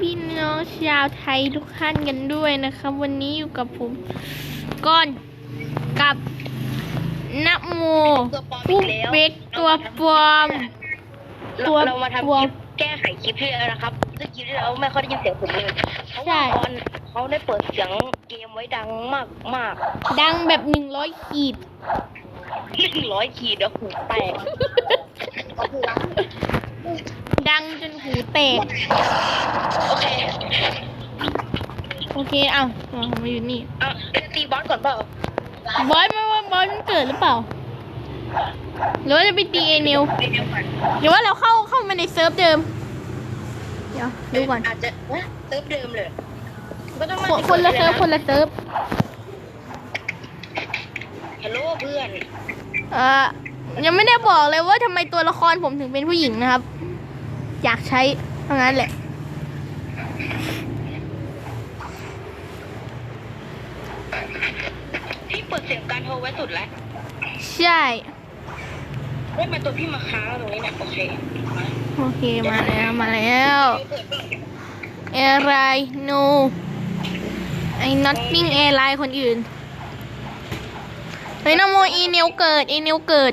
พี่น้องชาวไทยทุกท่านกันด้วยนะครับ วันนี้อยู่กับผมก้อนกับนะโมตัวปลอมผู้อีกแล้วเบกตัวปลอมเราตัวเรามาทำปลอคมลิปแก้ไขคลิปที่แล้วนะครับซึ่งคลิปที่แล้วไม่ค่อยได้ยินเสียงผมเลยเพราะใช่ว่าตอนเขาได้เปิดเสียงเกมไว้ดังมากมากดังแบบหนึ่งร้อยขีดหนึ่งร้อยขีดแล้วหูแตก ดังจนหูแตก โอเคโอเค เอ้ามามาอยู่นี่อะตีบอสก่อนเปล่าบอสไม่ว่าบอสมันเกิดหรือเปล่า หรือว่าจะไปตีเอนิวเดี๋ยวก่อนหรือว่าเราเข้าเข้ามาในเซิร์ฟเดิม เดี๋ยวดูก่อน อาจจะเอ๊ะเติมเดิมเลยก็ต้องมาคนคนละเซิร์ฟคนละเซิร์ฟฮัลโหลเพื่อน เอ่อยังไม่ได้บอกเลยว่าทำไมตัวละครผมถึงเป็นผู้หญิงนะครับ อยากใช้เท่านั้นแหละพี่เปิดเสียงการโทรไว้สุดแล้วใช่เฮ้ยมาตัวพี่มาค้างตรงนี้เนี่ยโอเคมาโอเคมาแล้วมาแล้วเปิดเปิดแอร์ไลน์ no ไอ้ nothing แอร์ไลน์คนอื่นเฮ้ยนโมอีเนวเกิดอีเนวเกิด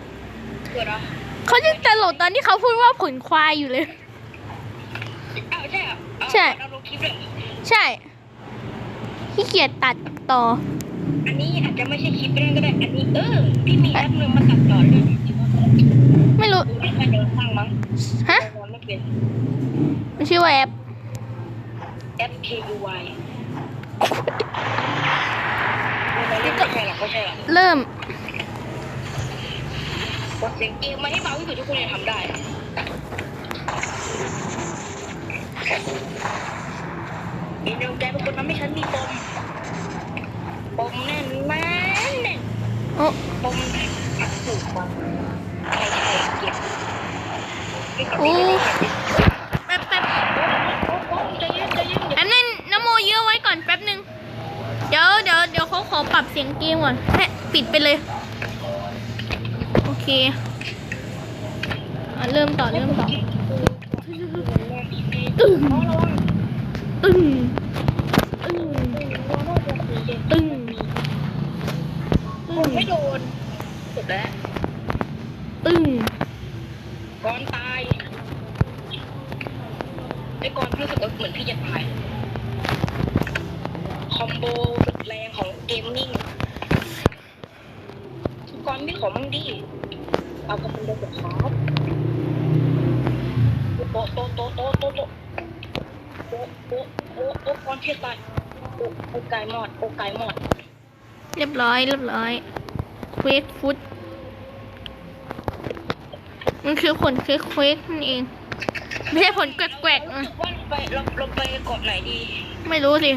เปิดเหรอ เขาจะตลกตอนที่เขาพูดว่าผลควายอยู่เลยอ้าว ใช่เหรอเอาใช่เอาลงคลิปเลยใช่ขี้เกียจตัดต่อ อันนี้อาจจะไม่ใช่คลิปแรกก็ได้ อันนี้เออ พี่มีแอปหนึงมาตัดต่อเลยไม่รู้ดูไม่ค่อยเดินข้างมั้งฮะนอนไม่เป็นมันชื่อว่าแอป แอป K U Y ไม่ใช่หรอกไม่ใช่หรอกเริ่ม กดเสียงเกมมาให้เบาที่สุดที่คุณจะทำได้ เดี๋ยวแกเป็นคนทำให้ฉันมีปมปมแน่นแน่นแน่นโอ้ปมอัดถูกมันใช่ใช่เก็บไม่ก็บโอ้ไม่เก็บแป๊บแป๊บใจเย็นใจเย็นอย่าแป๊บนึงนโมเยอะไว้ก่อนแป๊บนึง เดี๋ยวเดี๋ยวเดี๋ยวเขาขอปรับเสียงเกมก่อนแฮะปิดไปเลย โอเคอเริ่มต่อเริ่มต่อ ตึงตึงตึงตึงตึงไม่โดนสุดแล้วตึงก่อนตายไอ้ก่อนรู้สึกว่าเหมือนพี่จะตายคอมโบสุดแรงของเกมมิ่งก่อนไมีขอมั่งดี โอ้ยตายโอ้โอ้ไก่หมดโอ้ไก่หมด เรียบร้อย เรียบร้อยเควกฟุตมันคือผลควกเควกนั่นเอง ไม่ใช่ผลแกวกๆอะว่าเราไปเราเราไปกาะไหนดี ไม่รู้สิ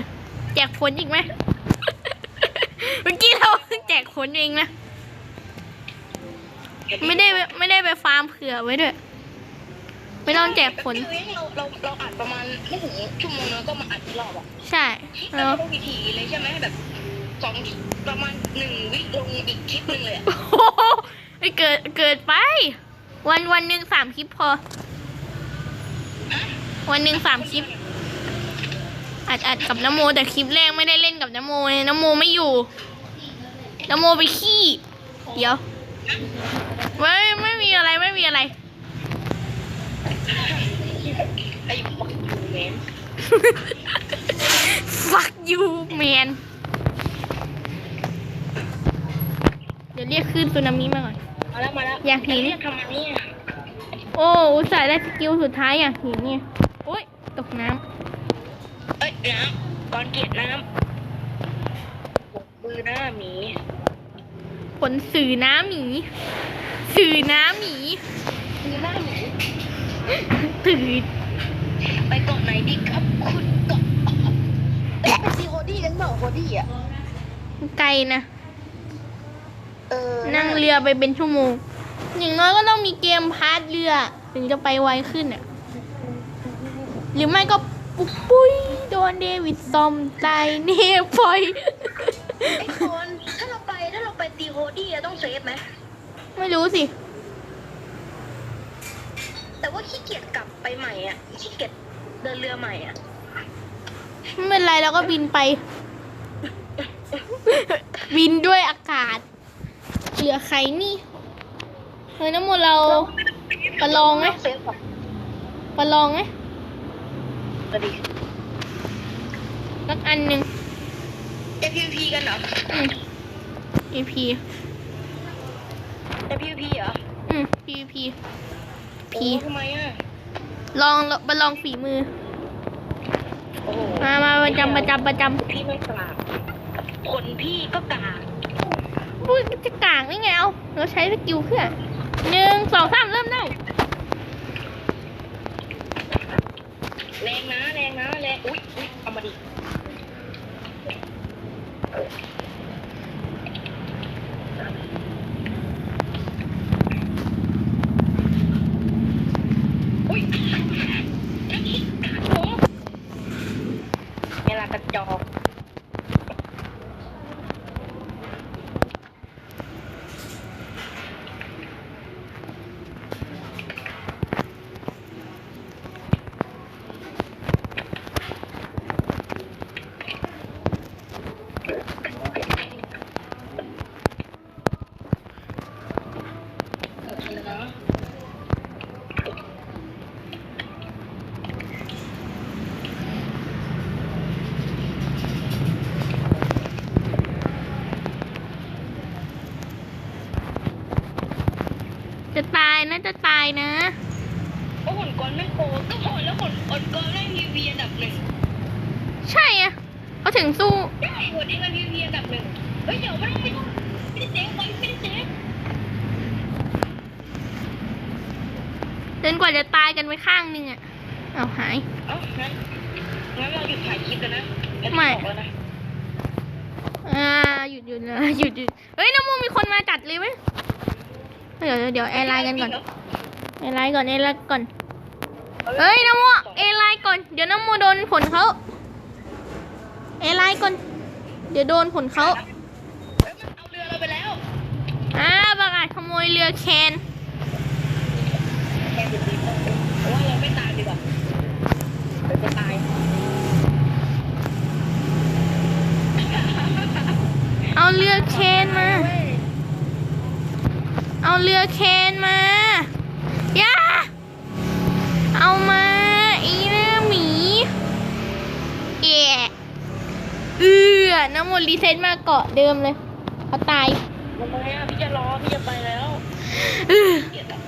แจกผลอีกไหมเมื่อกี้เราแจกผลเองนะ ไม่ได้ไม่ได้ไปฟาร์มเผื่อไว้ด้วย ไม่ต้องแจกผล เราเราเราอัดประมาณไม่ถึงชั่วโมงแล้วก็มาอัดอีกรอบอะใช่แล้แล้ววก็วิธีเลยใช่ไหมแบบสองประมาณหนึ่งวิลงอีกคลิปหนึ่งเลยอะโอ้โหไม่เกิดเกิดไป วันวันหนึ่งสามคลิปพอ วันหนึ่งสามคลิป อัดอัดกับนโม แต่คลิปแรกไม่ได้เล่นกับนโมเลยนโมไม่อยู่นโมไปขี้ เดี๋ยวไม่ไม่มีอะไรไม่มีอะไร ไอ้ปักยูแมน fuck you man เดี๋ยวเรียกขึ้นสึนามิมาก่อน มาแล้วมาแล้วอยากเห็น เรียกทำไมเนี่ยโอ้อุตส่าห์ได้สกิลสุดท้ายอย่างหินเนี่ยโอ้ยตกน้เอ้ยน้ำก่อนเกลียดน้ำปกมือหน้าหมีำผลสื่อน้ำหมี สื่อน้ำหมีมือหน้าหมี ตื่นไปเกาะไหนดีครับคุณเกาะเอ๊ะซีโคดี้กันเปล่าโคดี้อะไกลนะเออนั่งเรือไปเป็นชั่วโมงอย่างน้อยก็ต้องมีเกมพาร์ทเรือ ถึงจะไปไวขึ้นอะหรือไม่ก็ปุ๊บปุ้ยโดนเดวิดซอมตายเน่ปล่อยไอ้คนถ้าเราไปถ้าเราไปตีโคดี้ต้องเซฟไหมไม่รู้สิ แต่ว่าขี้เกียจกลับไปใหม่อะขี้เกียจเดินเรือใหม่อะไม่เป็นไรแล้วก็บินไป บินด้วยอากาศเหลือใครนี่เฮ้ยน้ำมนต์เราประลองไหมเซฟก่อนประลองไหมก็ดีสักอันหนึ่งเอพีพีกันเหรอ อืม EP เอพีพีเหรอ อืม PVP โอ้ทำไมอะ ลองประลองฝีมือ โอ้โหมามาประจำประจำประจพี่ไม่กลางคนพี่ก็กลางำพูดจะกลางได้ไงเอาเราใช้สกิลเพื่อหนึ่งสองสามเริ่มได้แรงนะแรงนะแรงอุ้ยอุ้ยเอามาดิอุ้ยโอ้เวลา กระจอก จะตายนะจะตายนะโอ้ผลกรไม่โคก็พอแล้วผลผลกรได้พีวีอันดับหนึ่งใช่อะเขาถึงสู้ได้ผลนี้มันพีวีอันดับหนึ่งเฮ้ยเดี๋ยวไม่ต้องไม่ต้องไม่ได้เซฟไว้ไม่ได้เซฟจนกว่าจะตายกันไปข้างหนึงอะเอาหายเอ้างั้นงั้นเราหยุดถ่ายคลิปกันนะงั้นไม่บอกแล้วนะอ่าหยุดหยุดนะหยุดหยุดเฮ้ยน้ำมูมีคนมาจัดเลยไหม เดี๋ยวเดี๋ยวเดี๋ยวแอร์ไลน์กันก่อนแอร์ไลน์ก่อนแอร์ไลน์ก่อน เฮ้ยน้ำมูแอร์ไลน์ก่อน เดี๋ยวน้ำมูโดนผลเขาแอร์ไลน์ก่อน เดี๋ยวโดนผลเขาเฮ้ยมันเอาเรือเราไปแล้วอ่าบางอาจขโมยเรือแคนแค่สิบปีเพราะว่าเราไม่ตายดีกว่าเดี๋ยวจะตายเอาเรือแคนมา เว้ยเอาเรือแคนมาอย่าเอามาอีเนื้อหมีเอะเอือน้ำมนต์รีเซ็ตมาเกาะเดิมเลยเขาตายทำไมอะพี่จะรอพี่จะไปแล้วอื้อเกลียดอะ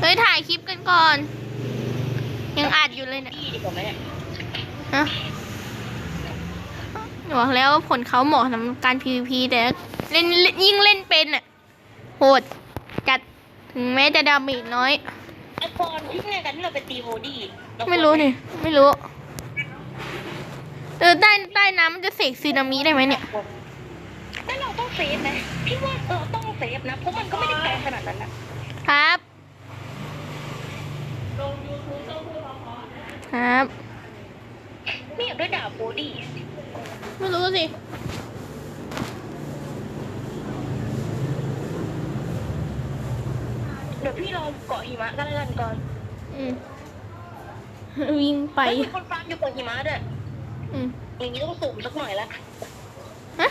เฮ้ยถ่ายคลิปกันก่อน ยังอัดอยู่เลยเนี่ยพี่ดีกว่าไหมอะฮะบอกแล้วว่าผลเขาเหมาะสำหรับการ PVP แต่เล่นยิ่งเล่นเป็นอะ โหดจัดถึงแม้จะดาเมจน้อย ไอปอนที่แรกกันที่เราไปตีโฮดี้เาไม่รู้นี่ ไม่รู้เออใต้ใต้น้ำมันจะเสกซึนามิได้ไหมเนี่ยแต่เราต้องเซฟนะพี่ว่าเออต้องเซฟนะเพราะมันก็ไม่ได้ไกลขนาดนั้นนะครับ ครับ ไม่อยากได้ดาบโฮดี้ไม่รู้สิ เดี๋ยวพี่ลองเกาะหิมะกันแล้วกันก่อนอืมวิ่งไปไปมีคนฟาร์มอยู่เกาะหิมะด้วยอืมอย่างนี้ต้องสุ่มสักหน่อยละฮะ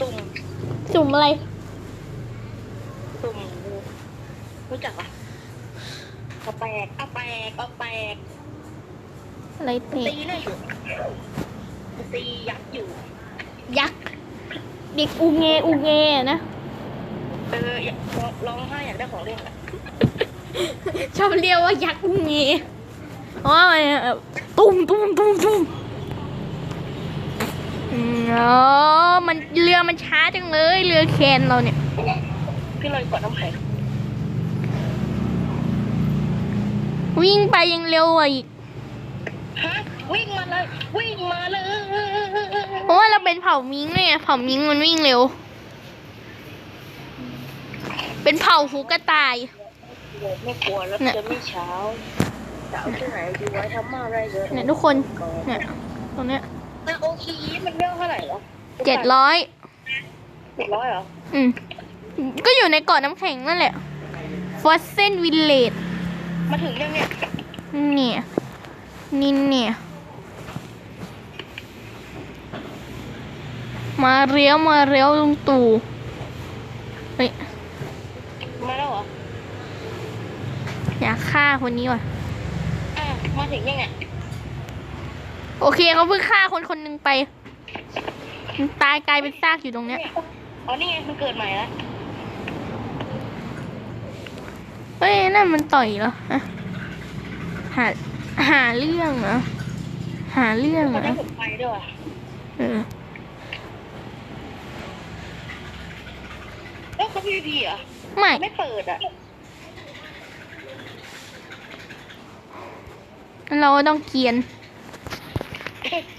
สุ่มจุ่มอะไร สุ่มรู้จักปะเอาแปลกเอาแปลกเอาแปลกอะไรเตะตีได้อยู่ตียักษ์อยู่ ยักษ์ เด็กอูเงอูเงอะนะ เอออยากร้องร้องไห้อยากได้ของเล่นอะชอบเรียกว่ายักษ์อูเงเพราะว่ามันแบบตุ้มตุ้มตุ้มตุ้มอืมอ๋อมันเรือมันช้าจังเลยเรือแคนเราเนี่ย พี่ลอยเกาะน้ำแข็งวิ่งไปยังเร็วกว่าอีก ฮะวิ่งมาเลย วิ่งมาเลย เพราะว่าเราเป็นเผ่ามิงเนี่ยเผ่ามิงมันวิ่งเร็ว เป็นเผ่าหูกระต่าย ไม่กลัวแล้วเนี่ยจะไม่เช้าเช้าที่ไหนดีไว้ทำอะไรเยอะเนี่ยทุกคนเนี่ยตรงเนี้ยแต่โอเคมันเรื่องเท่าไหร่วะเจ็ดร้อยเจ็ดร้อยเหรอ อืม ก็อยู่ในเกาะน้ำแข็งนั่นแหละฟอสเซนวิลเลจมาถึงยังเนี่ยเนี่ยนินเนี่ย มาเรียวมาเรียวลุงตู่เฮ้ย มาแล้วเหรอ อยาก ฆ่าคนนี้ว่ะ อะมาถึงยังไงโอเคเขาเพิ่งฆ่าคนคนหนึ่งไปมันตายกลายเป็นซากอยู่ตรงเนี้ย อ๋อนี่ไงมันเกิดใหม่แล้วเฮ้ยนั่นมันต่อยเหรอฮะหาหาเรื่องเหรอหาเรื่องเหรเขาอได้ผมไปด้วยว่ะเออแล้วเขาพีพีเหรอไม่ไม่เปิดอะ เราต้องเกียน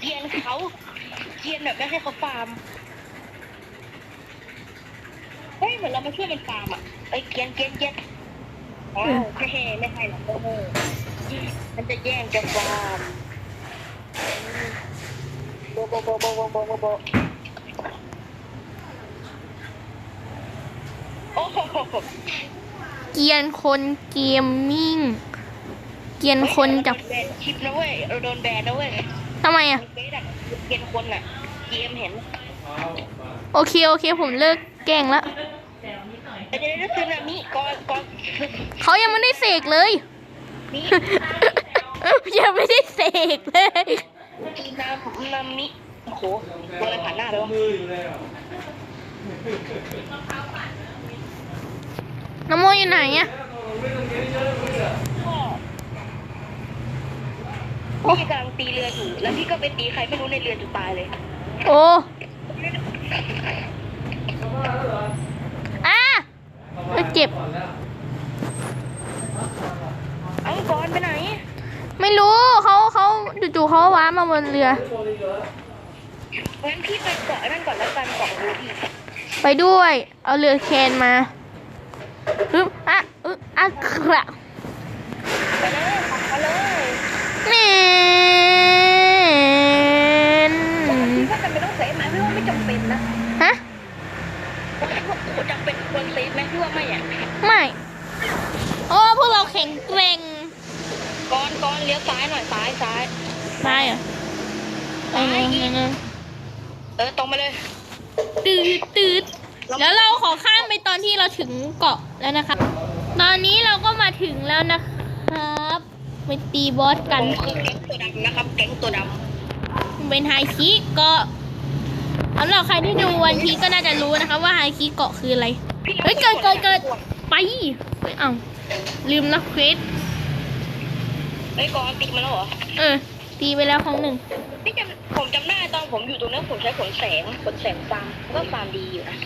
เกียนเขา เกียนแบบไม่ให้เขาฟาร์ม เฮ้ยเหมือนเรามาช่วยมันฟาร์มอะไอ้เกียนเกียนเกียนอ้าวไม่ให้ไม่ให้หรอกโอ้มันจะแย่งจะฟาร์มโบโบโบโบโบโบโบโอ้โหเกียนคนเกมมิ่ง เกรียนคนจับแบนชิปนะเว้ยเราโดนแบนนะเว้ยทำไมอะเฟซอะเกียนคนอะเกมเห็นโอเคโอเคผมเลิกแกล้งแล้วแต่เดี๋ยวนี้คือนามิก่อนก่อนเขายังไม่ได้เสกเลยนี่ยังไม่ได้เสกเลยนานามิโอ้โหโดนอะไรผ่านหน้าไปวะน้ำโมอยู่ไหนอะ พ่อพี่กำลังตีเรืออยู่ แล้วพี่ก็ไปตีใครไม่รู้ในเรือจนตายเลย โอ้อะเจ็บ เอ้าก่อนไปไหน ไม่รู้เขาเขาจู่ๆเขาว้ามาบนเรือ งั้นพี่ไปเกาะนั่นก่อนแล้วกันเกาะรูพี่ไปด้วย เอาเรือแคนมาอึ๊บอะอึ๊บอะกระ ไหมพี่ว่าไม่จำเป็นนะฮะจำเป็นควรเซฟไหมพี่ว่าไม่อะไม่โอ้พวกเราแข็งแกร่งก่อนก่อนเลี้ยวซ้ายหน่อยซ้ายซ้ายได้เหรอไอ้นึงไอ้นึงเออตรงไปเลยตืดตืดแล้วเราขอข้ามไปตอนที่เราถึงเกาะแล้วนะครับตอนนี้เราก็มาถึงแล้วนะครับไปตีบอสกันผมคือแก๊งตัวดำนะครับแก๊งตัวดำเป็นไฮคิก็ สำหรับใครที่ดูวันพีก็น่าจะรู้นะคะ ว่าไฮคิเกาะคืออะไร เฮ้ย เกิดเกิดเกิดไปเฮ้ยเอ้าลืมนะเควสไอ้ยก่อนตีมาแล้วเหรอ เออ ตีไปแล้วครั้งหนึ่งพี่จำผมจำได้ตอนผมอยู่ตรงนั้นผมใช้ขนแสงขนแสงฟาร์มก็ฟาร์มดีอยู่นะ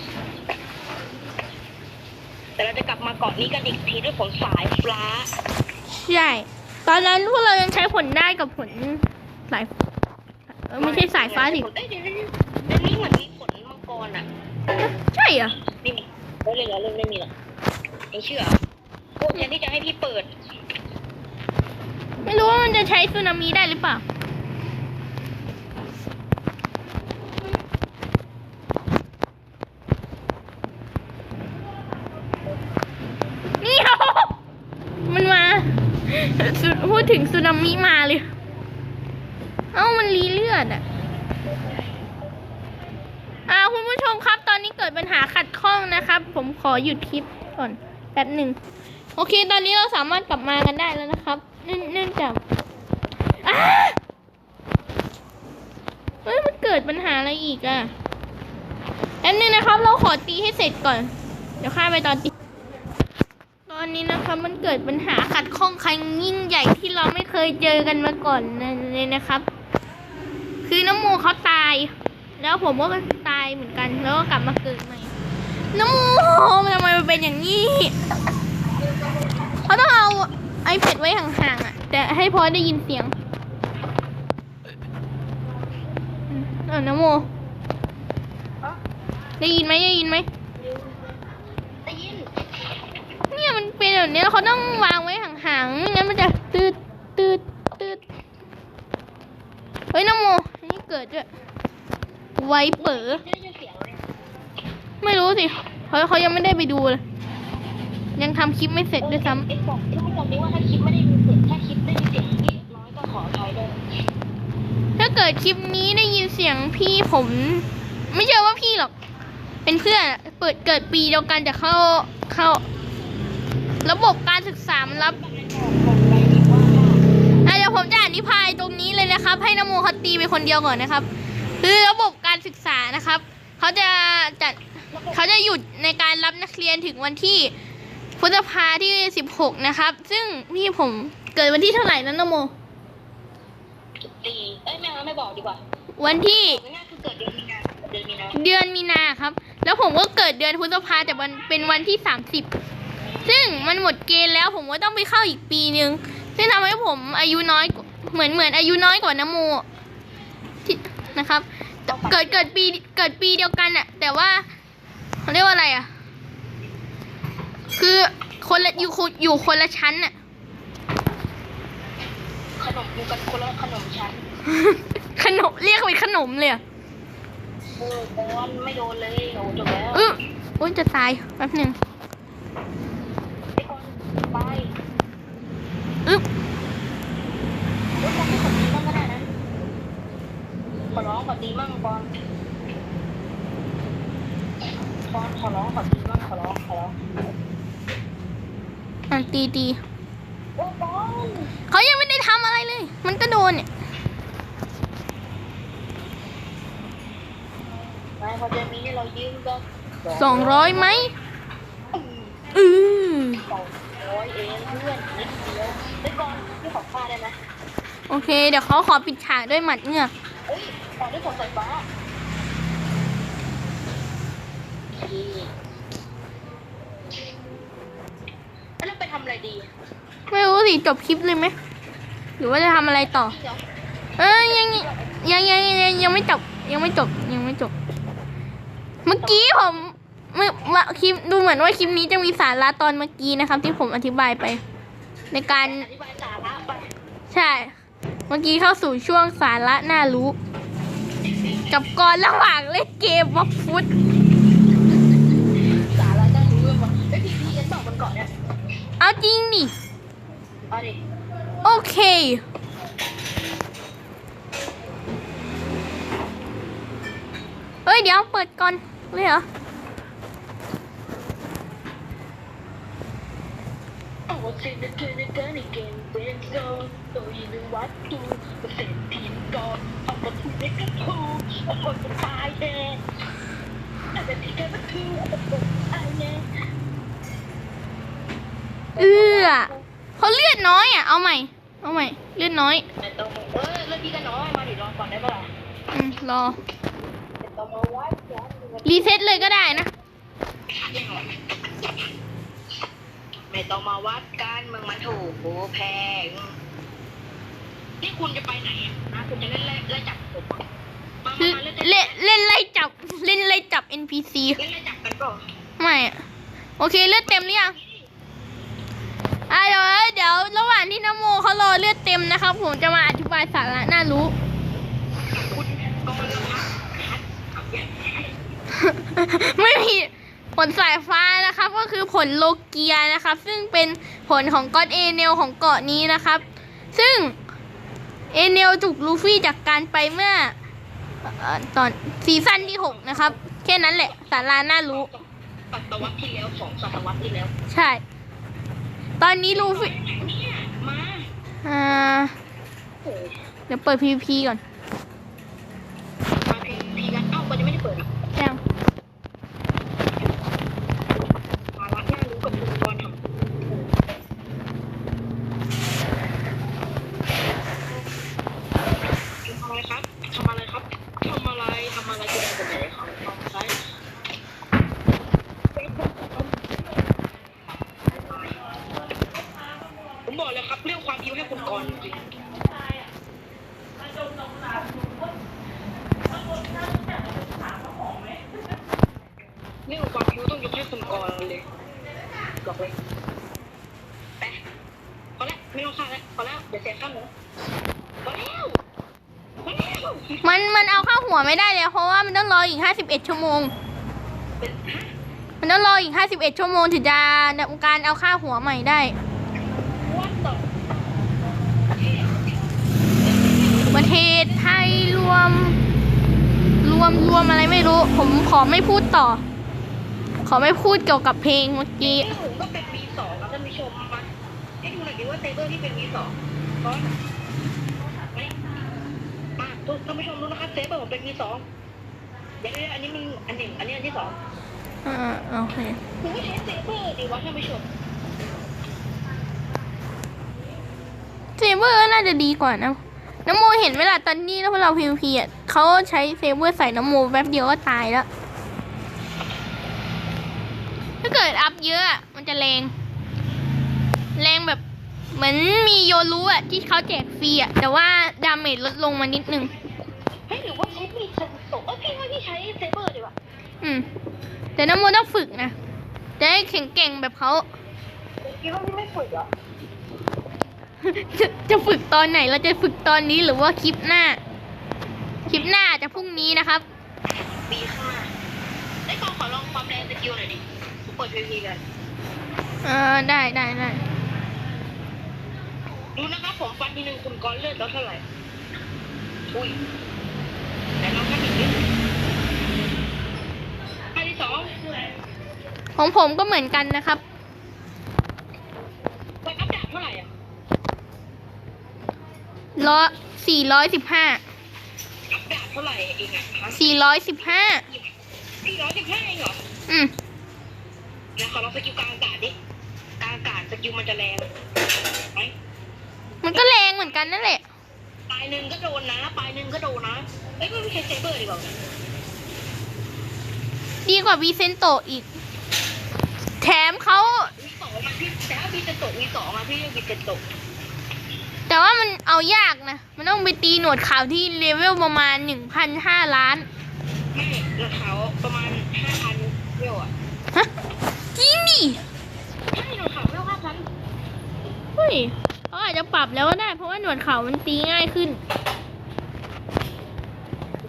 แต่เราจะกลับมาเกาะนี้กันอีกทีด้วยผลสายฟ้า ใช่ ตอนนั้นพวกเรายังใช้ผลได้กับผลสายเออไม่ใช่สายฟ้าดิเอ้ยเดี๋ยวนี้ ใช่เหรอนี่มีเล่นแล้วเล่นไม่มีหรอกเองเชื่อพวกนี้ที่จะให้พี่เปิด ไม่รู้ว่ามันจะใช้สึนามิได้หรือเปล่านี่มันมาสุพูดถึงสึนามิมาเลย เอ้ามันรีเลือดอะ อ่าคุณผู้ชมครับ ตอนนี้เกิ ดปัญหาขัดข้องนะครับ ผมขอหยุดคลิปก่อนแป๊บหนึ่งโอเค ตอนนี้เราสามารถกลับมากันได้แล้วนะครับเนื่องเนื่องจากเฮ้ยมันเกิดปัญหาอะไรอีกอะแป๊บนึงนะครับ เราขอตีให้เสร็จก่อน เดี๋ยวข้าไปตอนตีตอนนี้นะครับมันเกิดปัญหาขัดข้องครั้งยิ่งใหญ่ที่เราไม่เคยเจอกันมาก่อนเลยนะครับ คือน้ำโมเขาตาย แล้วผมก็ เหมือนกัน แล้วก็กลับมาเกิดใหม่ น้ำโมทำไมมันเป็นอย่างนี้เขาต้องเอาไอแพดไว้ห่างๆอะ แต่ให้พอได้ยินเสียงเออนะโมได้ยินไหมได้ยินไหมได้ยิน เนี่ยมันเป็นแบบนี้แล้วเขาต้องวางไว้ห่างๆไม่งั้นมันจะตืดตืดตืดเฮ้ยนะโมนนี่เกิดด้วย ไวเปอได้ยินเสียงเลยไม่รู้สิเขาเขายังไม่ได้ไปดูเลยยังทำคลิปไม่เสร็จด้วยซ้ำเอ็กบอกท่านผู้ชมนี้ว่าถ้าคลิปไม่ได้ยินเสียงถ้าคลิปได้ยินเสียงที่น้อยก็ขออภัยด้วยดคลิปนี้ได้ยินเสียงพี่ผม ไม่เจอว่าพี่หรอก เป็นเพื่อนเปิดเกิดปีเดียวกันแต่เข้าเข้า ระบบการศึกษามันรับเดี๋ยวผมจะอธิบายตรงนี้เลยนะครับ ให้นโมเขาตีไปคนเดียวก่อนนะครับ คือระบบการศึกษานะครับเขาจะจัดเขาจะหยุดในการรับนักเรียนถึงวันที่พฤษภาที่16นะครับ ซึ่งพี่ผมเกิดวันที่เท่าไหร่นะนโมตีเอ้ยไม่เอาไม่บอกดีกว่าวันที่ง่ายๆคือเกิดเดือนมีนาเดือนมีนาเดือนมีนาครับ แล้วผมก็เกิดเดือนพฤษภาแต่วันเป็นวันที่30ซึ่งมันหมดเกณฑ์แล้วผมก็ต้องไปเข้าอีกปีนึงซึ่งทำให้ผมอายุน้อยกว่าเหมือนเหมือนอายุน้อยกว่านโมที่ นะครับ เกิดเกิดปีเกิดปีเดียวกันอะแต่ว่าเขาเรียกว่าอะไรอะคือคนละอยู่คนอยู่คนละชั้นอะขนมอยู่กันคนละขนมชั้น ขนมเรียกเป็นขนมเลยอะเออบอลไม่โดนเลยโอ้จบแล้วอื้ออุ้ยจะตายแป๊บหนึ่งไอ้บอลไปอึ๊บ รถบอลไม่ขอตีมั่งก็ได้นะ ขอร้องขอตีมั่งบอลบอลขอร้องขอตีมั่งขอร้องขอร้องอะตีตีโอ้บอลเขายังไม่ได้ทำอะไรเลย มันก็โดนเนี่ยนายพอจะมีเรายืมก็สองร้อยไหมอือสองร้อยเองเพื่อนนิดเดียวไอ้บอลพี่ขอค่าได้ไหมโอเค เดี๋ยวเขาขอปิดฉากด้วยหมัดเหงือก เฮ้ยขอด้วยผมสายฟ้าดีแล้วไปทำอะไรดีไม่รู้สิจบคลิปเลยไหมหรือว่าจะทำอะไรต่อเดี๋ยวเอ้ยยังยังยังยังยังยังไม่จบยังไม่จบยังไม่จบ เมื่อกี้ผมเมื่อเมื่อคลิปดูเหมือนว่าคลิปนี้จะมีสาระตอนเมื่อกี้นะครับ ที่ผมอธิบายไป ในการอธิบายสาระไป ใช่ เมื่อกี้เข้าสู่ช่วงสาระน่ารู้ กับกรระหว่างเล่นเกมบล็อกฟุตสาระน่ารู้เลยว่ะไอ้พีพีเอสบอกมันก่อนเนี่ยเอาจริงดิเอาดิโอเค เฮ้ย เดี๋ยวเปิดก่อนเลยเหรอ เอาเซนเตอเขาเลือดน้อยอะ เอาใหม่ เอาใหม่ เลือดน้อยแต่ต้องเออเรื่องที่กันน้อย มาดิรอก่อนได้ปะล่ะอืมรอแต่ต้องมาวัดย้อรีเซ็ตเลยก็ได้นะ ไม่ต้องมาวัดกันมึงมันถูกโอ้แพง นี่คุณจะไปไหนนะ คุณจะเล่นไล่ไล่จับผม เล่นเล่นไล่จับเล่นไล่จับ NPC เล่นไล่จับกันเปล่าไม่โอเคเลือดเต็มหรือยังอะเดี๋ยวเดี๋ยวระหว่างที่นโมเขารอเลือดเต็มนะครับ ผมจะมาอธิบายสาระน่ารู้ไม่มีผลสายฟ้านะครับ ก็คือผลโลเกียนะครับ ซึ่งเป็นผลของก็อดเอเนลของเกาะนี้นะครับ ซึ่งเอเนลจุกลูฟี่จากการไปเมื่อ เอ่อตอนซีซั่นที่6นะครับ แค่นั้นแหละสาราน่ารู้ ศตวรรษที่แล้วสองศตวรรษที่แล้วใช่ ตอนนี้ลูฟี่เนี่ยมาอ่าโอ้โหเดี๋ยวเปิด PVP ก่อนมาพีพีกันเอ้ามันยังไม่ได้เปิดอีกยังมาละน่ารู้กับคุณบอลทำทำอะไรครับทำอะไรครับทำอะไรทำอะไรจะได้แบบไหนครับทำอะไรผมบอกเลยครับเรื่องความคิ้วให้คุณก่อนจริงเรื่องความคิ้วต้องยกให้คุณก่อนเลยบอกเลยไปพอแล้วไม่ต้องฆ่าแล้วพอแล้วเดี๋ยวเสียค่าหมูพอแล้วพอแล้ว มันมันเอาเข้าหัว ไม่ได้เลยเพราะว่ามันต้องรออีก 51 ชั่วโมง มันต้องรออีก 51 ชั่วโมงถึงจะทำการเอาค่าหัวใหม่ได้ ประเทศไทยรวม รวมรวมอะไรไม่รู้ ผมขอไม่พูดต่อ ขอไม่พูดเกี่ยวกับเพลงเมื่อกี้ก็เป็น V2 แล้วท่านผู้ชมมาให้ดูหน่อยดิว่าเซเบอร์ที่เป็น V2 ก้อนมามา ทุกท่านผู้ชมรู้นะครับเซเบอร์ผมเป็น V2 เดี๋ยวๆอันนี้มันอันหนึ่งอันนี้อันที่สองอ่าโอเคผมก็ใช้เซเบอร์ดีวะท่านผู้ชมเซเบอร์น่าจะดีกว่านะน้ำโมเห็นเวลาตอนนี้แล้วพวกเราพีพีอะเขาใช้เซเบอร์ใส่น้ำโมแป๊บเดียวก็ตายแล้ว ถ้าเกิดอัพเยอะอะมันจะแรง แรงแบบ เหมือนมีโยรู้อะที่เขาแจกฟรีอะแต่ว่าดาเมจลดลงมานิดนึงเฮ้ยหรือว่าใช้มีดเซนโตเอ้ยพี่ว่าพี่ใช้เซเบอร์ดีกว่าอืม แต่น้ำโมต้องฝึกนะจะได้แข็งแกร่งแบบเขาคิดว่าพี่ไม่ฝึกเหรอจะจะฝึกตอนไหนเราจะฝึกตอนนี้หรือว่าคลิปหน้า คลิปหน้าจะพรุ่งนี้นะครับปีข้างหน้าไอ้ยขอขอลองความแรงสกิลหน่อยดิผมเปิดพีพีกันเออได้ได้ได้ ดูนะครับผมฟันทีหนึ่งคุณก้อนเลือดแล้วเท่าไหร่ อุ้ย แต่ลองกันอีกนิดอันที่สองของผมก็เหมือนกันนะครับไปอัพดาบเท่าไหร่อะร้อยสี่ร้อยสิบห้าอัพดาบเท่าไหร่เองอะฮะสี่ร้อยสิบห้าสี่ร้อยสิบห้าเองเหรอ อืมนะขอลองสกิลกลางอากาศดิ กลางอากาศสกิลมันจะแรงไหม มันก็แรงเหมือนกันนั่นแหละ ปลายหนึ่งก็โดนนะ ปลายหนึ่งก็โดนนะเอ้ยไม่ใช่เซเบอร์ดีกว่าดีกว่าวีเซนโตอีก แถมเขา วีสองมาพี่แต่ถ้าพี่จะตกวีสองอะพี่เรียกวีจะตกแต่ว่ามันเอายากนะ มันต้องไปตีหนวดขาวที่เลเวลประมาณหนึ่งพันห้าล้านไม่ราคาประมาณห้าพันเวลอะฮะจริงดิใช่ราคาเวลห้าพัน เฮ้ยเขา อาจจะปรับแล้วก็ได้ เพราะว่าหนวดขาวมันตีง่ายขึ้น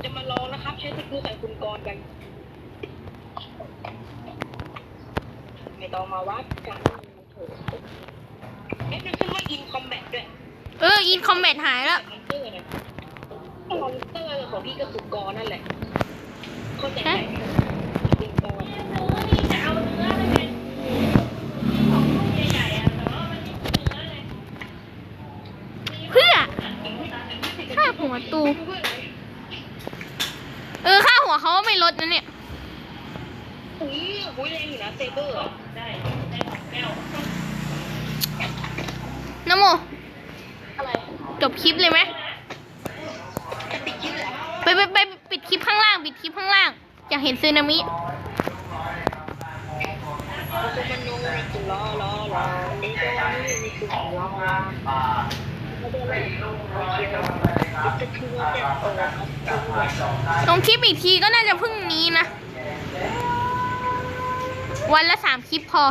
จะมาลองนะครับ ใช้สกิลใส่คุณกรกัน ไม่ต้องมาวัดกันเถอะเอ๊ะมันขึ้นว่าอินคอมแบทด้วยเอออินคอมแบทหายแล้วมอนเตอร์นะมอนเตอร์ของพี่ก็คือกรนั่นแหละเข้าใจไหมเป็นกร เพื่อ ค่าหัวตู เออ ค่าหัวเขาก็ไม่ลดนะเนี่ย อุ้ยอุ้ยแรงอยู่นะเซเบอร์อะ น้ำโม อะไร จบคลิปเลยไหมจะติดยืดเหรอไปไปไปปิดคลิปข้างล่าง ปิดคลิปข้างล่าง อยากเห็นซึนามิเราจะมาโน้นี่คือล้อล้อล้อนี่ก็ว่านี่นี่คือล้อล้อไม่ได้เลยนี่คือจะคือว่าจะโอ้ครับลงคลิปอีกทีก็น่าจะพรุ่งนี้นะ วันละสามคลิปพอ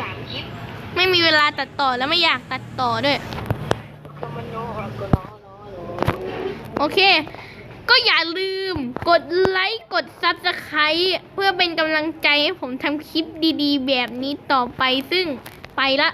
สามคลิป ไม่มีเวลาตัดต่อแล้วไม่อยากตัดต่อด้วย ก็มาโน้แล้วก็ล้อล้อล้ อโอเค ก็อย่าลืมกดไลค์กด Subscribe เพื่อเป็นกำลังใจให้ผมทำคลิปดีๆ แบบนี้ต่อไปซึ่งไปละ